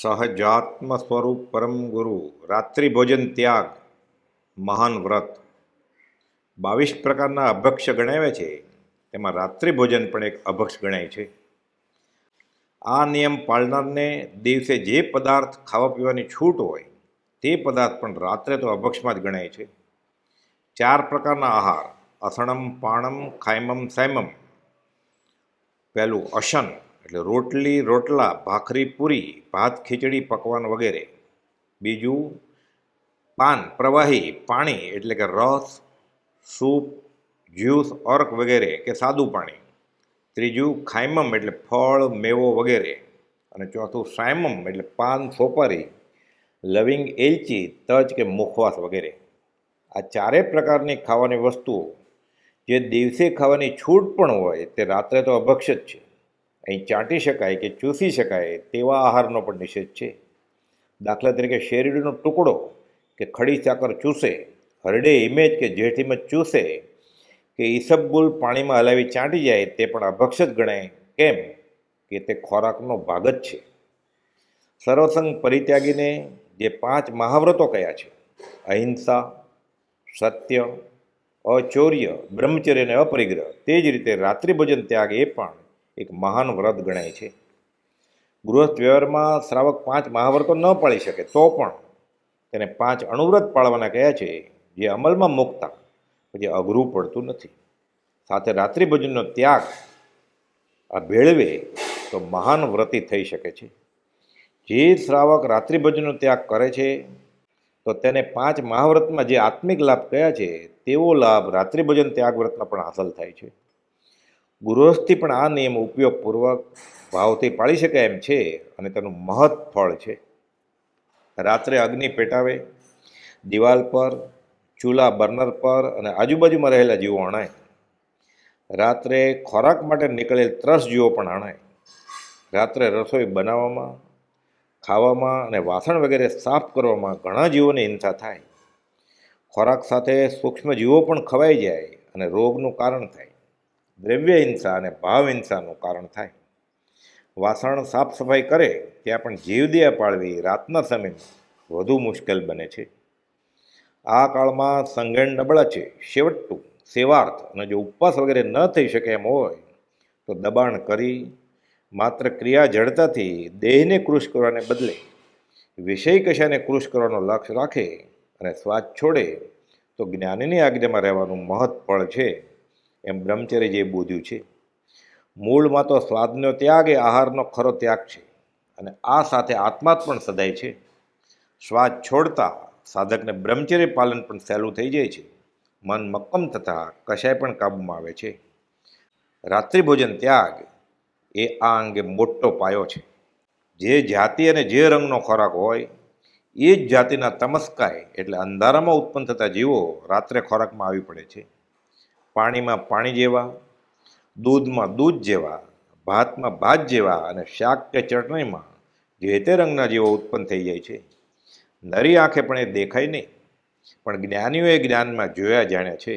સહજાત્મ સ્વરૂપ પરમ ગુરુ, રાત્રિ ભોજન ત્યાગ, મહાન વ્રત. બાવીસ પ્રકારના અભક્ષ ગણાવ્યા છે. તેમાં રાત્રિ ભોજન પણ એક અભક્ષ ગણાય છે. આ નિયમ પાળનારને દિવસે જે પદાર્થ ખાવા પીવાની છૂટ હોય, તે પદાર્થ પણ રાત્રે તો અભક્ષમાં જ ગણાય છે. ચાર પ્રકારના આહાર અસણમ પાણમ, ખાયમમ, સાયમમ. પહેલું અશન એટલે રોટલી, રોટલા, ભાખરી, પૂરી, ભાત, ખીચડી, પકવાન વગેરે. બીજું પાન, પ્રવાહી, પાણી એટલે કે રસ, સૂપ, જ્યુસ, અર્ક વગેરે કે સાદું પાણી. ત્રીજું ખાયમમ એટલે ફળ, મેવો વગેરે. અને ચોથું સાયમમ એટલે પાન સોપારી, લવિંગ એલચી, તજ કે મુખવાસ વગેરે. આ ચારેય પ્રકારની ખાવાની વસ્તુઓ, જે દિવસે ખાવાની છૂટ પણ હોય તે રાત્રે તો અભક્ષ જ છે. અહીં ચાટી શકાય કે ચૂસી શકાય તેવા આહારનો પણ નિષેધ છે. દાખલા તરીકે શેરડીનો ટુકડો કે ખડી સાકર ચૂસે, હરડે ઇમેજ કે જેઠીમાં ચૂસે, કે ઈસબગુલ પાણીમાં હલાવી ચાંટી જાય તે પણ અભક્ષ જ ગણાય. કેમ? કે તે ખોરાકનો ભાગ જ છે. સર્વસંગ પરિત્યાગીને જે પાંચ મહાવ્રતો કયા છે? અહિંસા, સત્ય, અચૌર્ય, બ્રહ્મચર્ય અને અપરિગ્રહ, તે જ રીતે રાત્રિભોજન ત્યાગ એ પણ એક મહાન વ્રત ગણાય છે. ગૃહસ્થ વ્યવહારમાં શ્રાવક પાંચ મહાવ્રતો ન પાળી શકે, તો પણ તેને પાંચ અણુવ્રત પાળવાના કહ્યા છે, જે અમલમાં મૂકતા પછી અઘરું પડતું નથી. સાથે રાત્રિભોજનનો ત્યાગ આ ભેળવે તો મહાન વ્રતિ થઈ શકે છે. જે શ્રાવક રાત્રિભોજનનો ત્યાગ કરે છે, તો તેને પાંચ મહાવ્રતમાં જે આત્મિક લાભ કયા છે, તેવો લાભ રાત્રિભોજન ત્યાગ વ્રતમાં પણ હાંસલ થાય છે. ગૃહસ્થી પણ આ નિયમ ઉપયોગપૂર્વક ભાવથી પાળી શકાય એમ છે અને તેનું મહત્ ફળ છે. રાત્રે અગ્નિ પેટાવે, દિવાલ પર, ચૂલા બર્નર પર અને આજુબાજુમાં રહેલા જીવો અણાય. રાત્રે ખોરાક માટે નીકળેલ ત્રસ જીવો પણ અણાય. રાત્રે રસોઈ બનાવવામાં, ખાવામાં અને વાસણ વગેરે સાફ કરવામાં ઘણા જીવોની હિંસા થાય. ખોરાક સાથે સૂક્ષ્મ જીવો પણ ખવાઈ જાય અને રોગનું કારણ થાય. દ્રવ્ય હિંસા અને ભાવ હિંસાનું કારણ થાય. વાસણ સાફ સફાઈ કરે ત્યાં પણ જીવદયા પાળવી રાતના સમયમાં વધુ મુશ્કેલ બને છે. આ કાળમાં સંગણ નબળા છે, છેવટું સેવાર્થ અને જો ઉપવાસ વગેરે ન થઈ શકે એમ હોય, તો દબાણ કરી માત્ર ક્રિયા જડતાથી દેહને કૃશ કરવાને બદલે વિષય કશાને કૃશ કરવાનો લક્ષ્ય રાખે અને સ્વાદ છોડે, તો જ્ઞાનીની આજ્ઞામાં રહેવાનું મહৎ ફળ છે. એમ બ્રહ્મચર્ય જે બોધ્યું છે, મૂળમાં તો સ્વાદનો ત્યાગ એ આહારનો ખરો ત્યાગ છે. અને આ સાથે આત્મા પણ સદાય છે. સ્વાદ છોડતા સાધકને બ્રહ્મચર્ય પાલન પણ સહેલું થઈ જાય છે. મન મક્કમ થતાં કશાય પણ કાબૂમાં આવે છે. રાત્રિભોજન ત્યાગ એ આ અંગે મોટો પાયો છે. જે જાતિ અને જે રંગનો ખોરાક હોય, એ જ જાતિના તમસ્કાય એટલે અંધારામાં ઉત્પન્ન થતા જીવો રાત્રે ખોરાકમાં આવી પડે છે. પાણીમાં પાણી જેવા, દૂધમાં દૂધ જેવા, ભાતમાં ભાત જેવા અને શાક કે ચટણીમાં જે તે રંગના જીવો ઉત્પન્ન થઈ જાય છે. નરી આંખે પણ એ દેખાય નહીં, પણ જ્ઞાનીઓએ જ્ઞાનમાં જોયા જાણ્યા છે.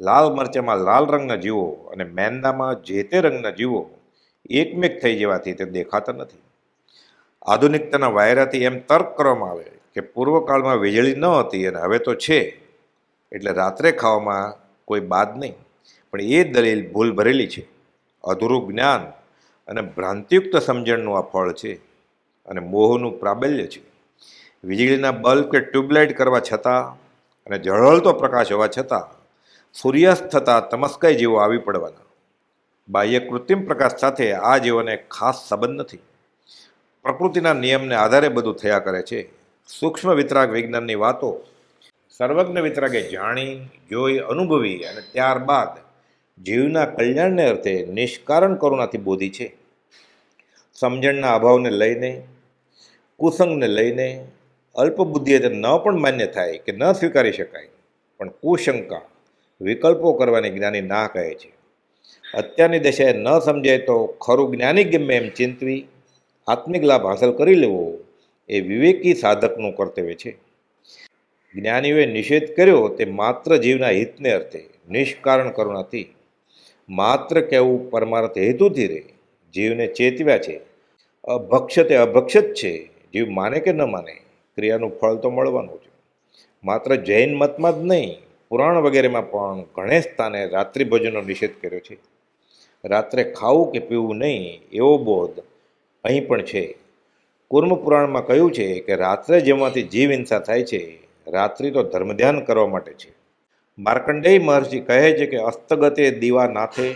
લાલ મરચામાં લાલ રંગના જીવો અને મેંદામાં જે તે રંગના જીવો એકમેક થઈ જવાથી તે દેખાતા નથી. આધુનિકતાના વાયરાથી એમ તર્ક કરવામાં આવે કે પૂર્વકાળમાં વીજળી ન હતી અને હવે તો છે, એટલે રાત્રે ખાવામાં કોઈ બાદ નહીં. પણ એ દલીલ ભૂલ ભરેલી છે. અધૂરું જ્ઞાન અને ભ્રાંતિયુક્ત સમજણનું આ ફળ છે અને મોહનું પ્રાબલ્ય છે. વીજળીના બલ્બ કે ટ્યુબલાઇટ કરવા છતાં અને ઝળહળતો પ્રકાશ હોવા છતાં સૂર્યાસ્ત થતાં તમસ્કાઈ જેવો આવી પડવાના. બાહ્ય કૃત્રિમ પ્રકાશ સાથે આ જીવોને ખાસ સંબંધ નથી. પ્રકૃતિના નિયમને આધારે બધું થયા કરે છે. સૂક્ષ્મ વિતરાગ વિજ્ઞાનની વાતો સર્વજ્ઞ વિતરાગે જાણી, જોઈ, અનુભવી અને ત્યારબાદ જીવના કલ્યાણને અર્થે નિષ્કારણ કરુણાથી બોધી છે. સમજણના અભાવને લઈને, કુસંગને લઈને અલ્પબુદ્ધિએ તે ન પણ માન્ય થાય કે ન સ્વીકારી શકાય, પણ કુશંકા વિકલ્પો કરવાની જ્ઞાની ના કહે છે. અત્યારની દશાએ ન સમજાય તો ખરું જ્ઞાની ગમે એમ ચિંતવી, આત્મિક લાભ હાંસલ કરી લેવો એ વિવેકી સાધકનું કર્તવ્ય છે. જ્ઞાનીઓએ નિષેધ કર્યો તે માત્ર જીવના હિતને અર્થે, નિષ્કારણ કરુણાથી. માત્ર કહેવું પરમાર્થ હેતુથી રહે જીવને ચેતવ્યા છે. અભક્ષ તે અભક્ષ છે. જીવ માને કે ન માને, ક્રિયાનું ફળ તો મળવાનું છે માત્ર જૈન મતમાં જ નહીં, પુરાણ વગેરેમાં પણ ઘણે સ્થાને રાત્રિ ભોજનનો નિષેધ કર્યો છે. રાત્રે ખાવું કે પીવું નહીં, એવો બોધ અહીં પણ છે. કુર્મ પુરાણમાં કહ્યું છે કે રાત્રે જમવાથી જીવ હિંસા થાય છે રાત્રિ તો ધર્મ ધ્યાન કરવા માટે છે. માર્કંડેય મહર્ષિ કહે છે કે, અસ્તગતે દીવા નાથે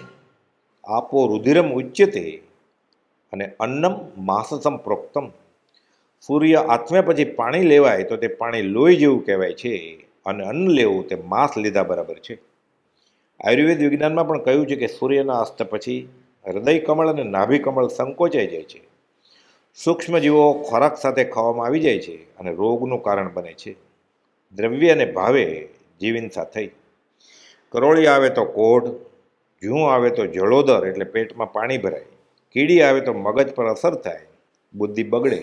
આપો રુધિરમ ઉચ્યતે અને અન્નમ માસસમ પ્રોક્તમ. સૂર્ય આત્મ્યા પછી પાણી લેવાય તો તે પાણી લોહી જેવું કહેવાય છે અને અન્ન લેવું તે માંસ લીધા બરાબર છે. આયુર્વેદ વિજ્ઞાનમાં પણ કહ્યું છે કે, સૂર્યના અસ્ત પછી હૃદય કમળ અને નાભી કમળ સંકોચાઈ જાય છે. સૂક્ષ્મજીવો ખોરાક સાથે ખાવામાં આવી જાય છે અને રોગનું કારણ બને છે. દ્રવ્ય અને ભાવે જીવિંસા થઈ. કરોળી આવે તો કોઢ, જૂં આવે તો જળોદર એટલે પેટમાં પાણી ભરાય. કીડી આવે તો મગજ પર અસર થાય, બુદ્ધિ બગડે.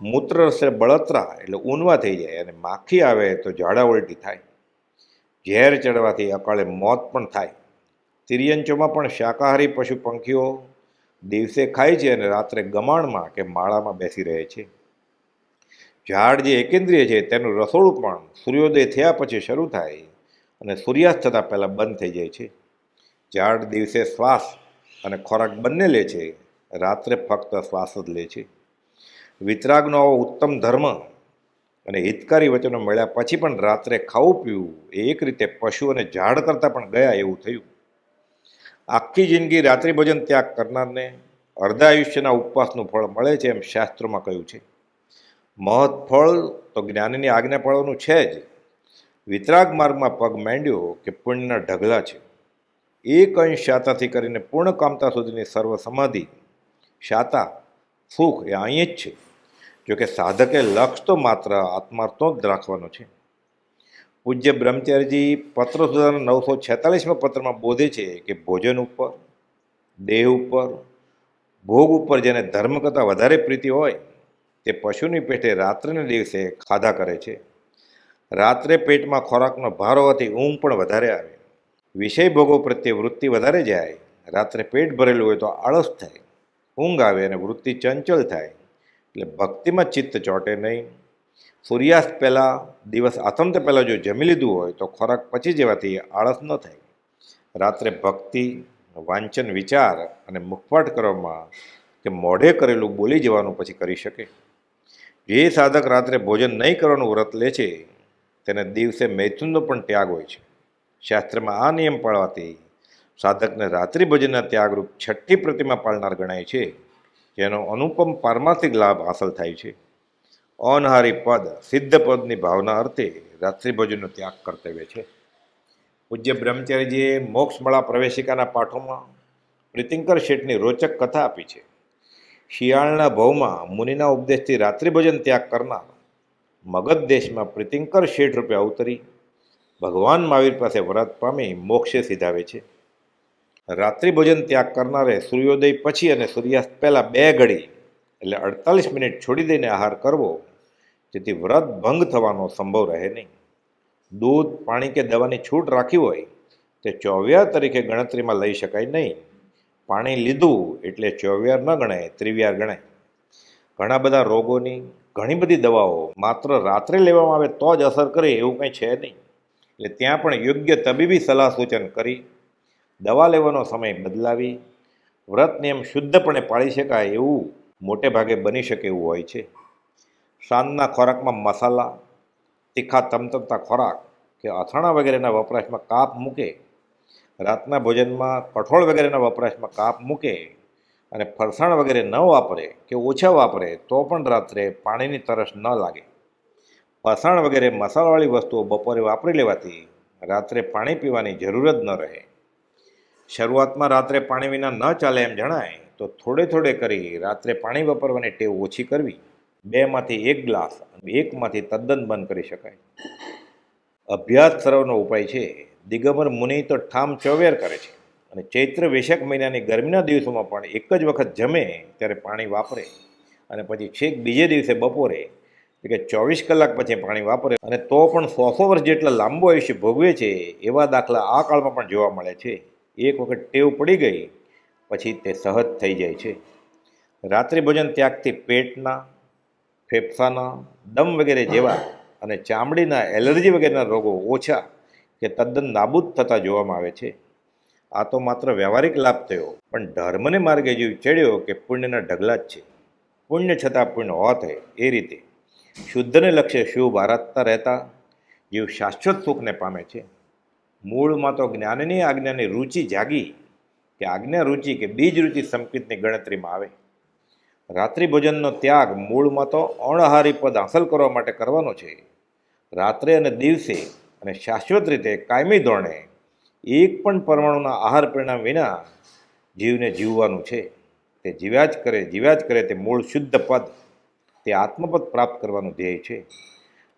મૂત્ર રસે બળતરા એટલે ઊનવા થઈ જાય અને માખી આવે તો ઝાડા ઉલટી થાય. ઝેર ચડવાથી અકાળે મોત પણ થાય. તિર્યંચોમાં પણ શાકાહારી પશુ પંખીઓ દિવસે ખાય છે અને રાત્રે ગમાણમાં કે માળામાં બેસી રહે છે. ઝાડ જે એકેન્દ્રિય છે, તેનું રસોડું પણ સૂર્યોદય થયા પછી શરૂ થાય અને સૂર્યાસ્ત થતાં પહેલાં બંધ થઈ જાય છે. ઝાડ દિવસે શ્વાસ અને ખોરાક બંને લે છે, રાત્રે ફક્ત શ્વાસ જ લે છે. વિતરાગનો આવો ઉત્તમ ધર્મ અને હિતકારી વચનો મળ્યા પછી પણ રાત્રે ખાવું પીવું એ એક રીતે પશુ અને ઝાડ કરતાં પણ ગયા એવું થયું. આખી જિંદગી રાત્રિ ભોજન ત્યાગ કરનારને અર્ધા આયુષ્યના ઉપવાસનું ફળ મળે છે એમ શાસ્ત્રોમાં કહ્યું છે. મહત ફળ તો જ્ઞાનની આજ્ઞા ફળોનું છે જ. વિતરાગ માર્ગમાં પગ માંડ્યો કે પુણ્યના ઢગલા છે. એક અંશ શાતાથી કરીને પૂર્ણ કામતા સુધીની સર્વ સમાધિ. શાતા, સુખ એ અહીં જ છે. જોકે સાધકે લક્ષ તો માત્ર આત્માર્થો જ રાખવાનો છે. પૂજ્ય બ્રહ્મચારીજી પત્ર સુધારના નવસો છેતાલીસમાં પત્રમાં બોધે છે કે ભોજન ઉપર, દેહ ઉપર, ભોગ ઉપર જેને ધર્મ કરતાં વધારે પ્રીતિ હોય તે પશુની પેટે રાત્રિના દિવસે ખાધા કરે છે. રાત્રે પેટમાં ખોરાકનો ભાર હોવાથી ઊંઘ પણ વધારે આવે. વિષય ભોગો પ્રત્યે વૃત્તિ વધારે જાય. રાત્રે પેટ ભરેલું હોય તો આળસ થાય. ઊંઘ આવે અને વૃત્તિ ચંચલ થાય. એટલે ભક્તિમાં ચિત્ત ચોંટે નહીં. સૂર્યાસ્ત પહેલાં, દિવસ આથમતા પહેલાં જો જમી લીધું હોય તો ખોરાક પચી જવાથી આળસ ન થાય. રાત્રે ભક્તિ, વાંચન, વિચાર અને મુખપાટ કરવામાં કે મોઢે કરેલું બોલી જવાનું પછી કરી શકે. જે સાધક રાત્રે ભોજન નહીં કરવાનું વ્રત લે છે, તેને દિવસે મૈથુનનો પણ ત્યાગ હોય છે. શાસ્ત્રમાં આ નિયમ પાળવાથી સાધકને રાત્રિ ભોજનના ત્યાગરૂપ છઠ્ઠી પ્રતિમા પાળનાર ગણાય છે, જેનો અનુપમ પારમાર્થિક લાભ હાંસલ થાય છે. અનહારી પદ સિદ્ધ પદની ભાવના અર્થે રાત્રિ ભોજનનો ત્યાગ કર્તવ્ય છે. પૂજ્ય બ્રહ્મચારીજીએ મોક્ષમળા પ્રવેશિકાના પાઠોમાં પ્રીતિંકર શેઠની રોચક કથા આપી છે. શિયાળના ભવમાં મુનિના ઉપદેશથી રાત્રિભોજન ત્યાગ કરનાર મગધ દેશમાં પ્રીતિંકર શેઠ રૂપે અવતરી ભગવાન મહાવીર પાસે વ્રત પામી મોક્ષે સિધાવે છે. રાત્રિભોજન ત્યાગ કરનારે સૂર્યોદય પછી અને સૂર્યાસ્ત પહેલાં બે ઘડી એટલે અડતાલીસ મિનિટ છોડી દઈને આહાર કરવો જેથી વ્રત ભંગ થવાનો સંભવ રહે નહીં. દૂધ, પાણી કે દવાની છૂટ રાખી હોય તે ચોવ્યા તરીકે ગણતરીમાં લઈ શકાય નહીં. પાણી લીધું એટલે ચોવ્યાર ન ગણાય, ત્રિવ્યાર ગણાય. ઘણા બધા રોગોની ઘણી બધી દવાઓ માત્ર રાત્રે લેવામાં આવે તો જ અસર કરે એવું કંઈ છે નહીં. એટલે ત્યાં પણ યોગ્ય તબીબી સલાહ સૂચન કરી, દવા લેવાનો સમય બદલાવી, વ્રત નિયમ શુદ્ધપણે પાળી શકાય એવું મોટે ભાગે બની શકે એવું હોય છે. સાંજના ખોરાકમાં મસાલા, તીખા તમતમતા ખોરાક કે અથાણા વગેરેના વપરાશમાં કાપ મૂકે રાતના ભોજનમાં કઠોળ વગેરેના વપરાશમાં કાપ મૂકે અને ફરસાણ વગેરે ન વાપરે કે ઓછા વાપરે તો પણ રાત્રે પાણીની તરસ ન લાગે. ફરસાણ વગેરે મસાલાવાળી વસ્તુઓ બપોરે વાપરી લેવાથી રાત્રે પાણી પીવાની જરૂર જ ન રહે. શરૂઆતમાં રાત્રે પાણી વિના ન ચાલે એમ જણાય તો થોડે થોડે કરી રાત્રે પાણી વાપરવાની ટેવ ઓછી કરવી. બેમાંથી એક ગ્લાસ એકમાંથી તદ્દન બંધ કરી શકાય. અભ્યાસ સર્વનો ઉપાય છે. દિગંબર મુનિ તો ઠામ ચોવેર કરે છે. અને ચૈત્ર વૈશાખ મહિનાની ગરમીના દિવસોમાં પણ એક જ વખત જમે ત્યારે પાણી વાપરે. અને પછી છેક બીજે દિવસે બપોરે કે ચોવીસ કલાક પછી પાણી વાપરે. અને તો પણ સો સો વર્ષ જેટલા લાંબો આયુષ્ય ભોગવે છે એવા દાખલા આ કાળમાં પણ જોવા મળે છે. એક વખત ટેવ પડી ગઈ, પછી તે સહજ થઈ જાય છે. રાત્રિ ભોજન ત્યાગથી પેટના, ફેફસાના, દમ વગેરે જેવા અને ચામડીના એલર્જી વગેરેના રોગો ઓછા કે તદ્દન નાબૂદ થતા જોવામાં આવે છે. આ તો માત્ર વ્યવહારિક લાભ થયો, પણ ધર્મને માર્ગે જીવ ચડ્યો કે પુણ્યના ઢગલા જ છે. પુણ્ય છતાં પુણ્ય હોત એ રીતે. શુદ્ધને લક્ષ્ય શુભ આરાધતા રહેતા, જીવ શાશ્વત સુખને પામે છે. મૂળમાં તો જ્ઞાનની આજ્ઞાની રુચિ જાગી કે આજ્ઞા રુચિ કે બીજ રુચિ સંકિતની ગણતરીમાં આવે. રાત્રિ ભોજનનો ત્યાગ મૂળમાં તો અણહારી પદ હાંસલ કરવા માટે કરવાનો છે. રાત્રે અને દિવસે અને શાશ્વત રીતે કાયમી ધોરણે એક પણ પરમાણુના આહાર પરિણામ વિના જીવને જીવવાનું છે. તે જીવ્યા જ કરે, જીવ્યા જ કરે તે મૂળ શુદ્ધ પદ, તે આત્મપદ પ્રાપ્ત કરવાનું ધ્યેય છે.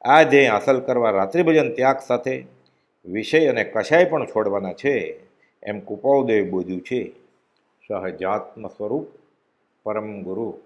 આ ધ્યેય હાંસલ કરવા રાત્રિભજન ત્યાગ સાથે વિષય અને કશાય પણ છોડવાના છે એમ કુપાવદેવે બોધ્યું છે. સહજાત્મ સ્વરૂપ પરમ ગુરુ.